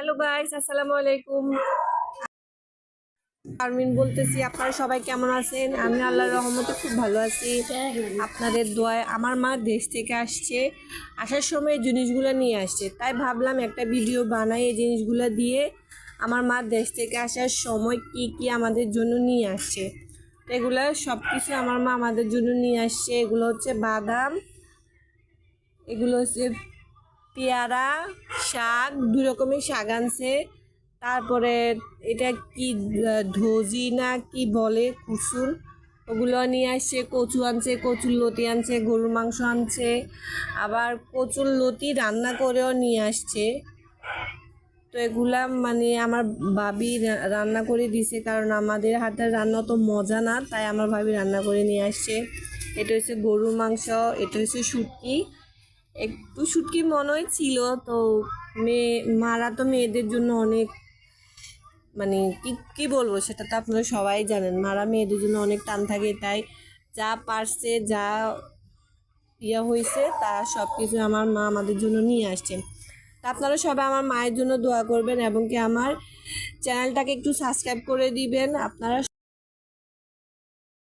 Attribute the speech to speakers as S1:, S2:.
S1: Hello guys আসসালামু আলাইকুম আরমিন বলতেছি, আপনারা সবাই কেমন আছেন? আমি আল্লাহর রহমতে খুব ভালো আছি। আপনাদের দোয়ায় আমার মা দেশ থেকে আসছে, আসার সময় এই জিনিসগুলো নিয়ে আসছে। তাই ভাবলাম একটা ভিডিও বানাই এই জিনিসগুলো দিয়ে আমার মা দেশ থেকে আসার সময় কি কি আমাদের জন্য নিয়ে আসছে। এগুলো সব কিছু আমার মা আমাদের জন্য নিয়ে আসছে। এগুলো হচ্ছে বাদাম, এগুলো হচ্ছে পেয়ারা, শাক, দুই রকমের শাক আনছে। তারপরে এটা কি ধজি না কি বলে কুসুল ওগুলো নিয়ে আসছে, কচু আনছে, কচুর লতি আনছে, গরুর মাংস আনছে। আবার কচুর লতি রান্না করেও নিয়ে আসছে। তো এগুলা মানে আমার ভাবি রান্না করে দিছে, কারণ আমাদের হাতের রান্না তো মজা না, তাই আমার ভাবি রান্না করে নিয়ে আসছে। এটা হচ্ছে গরুর মাংস, এটা হচ্ছে শুটকি। একটু শুটকি মনে হয় ছিল, তো মেয়ে, মারা তো মেয়েদের জন্য অনেক মানে কি কি বলব সেটা তো আপনারা সবাই জানেন, মারা মেয়েদের জন্য অনেক টান থাকে, তাই যা পারছে, যা ইয়া হয়েছে, তা সব কিছু আমার মা আমাদের জন্য নিয়ে আসছেন তা আপনারা সবাই আমার মায়ের জন্য দোয়া করবেন এবং কি আমার চ্যানেলটাকে একটু সাবস্ক্রাইব করে দিবেন, আপনারা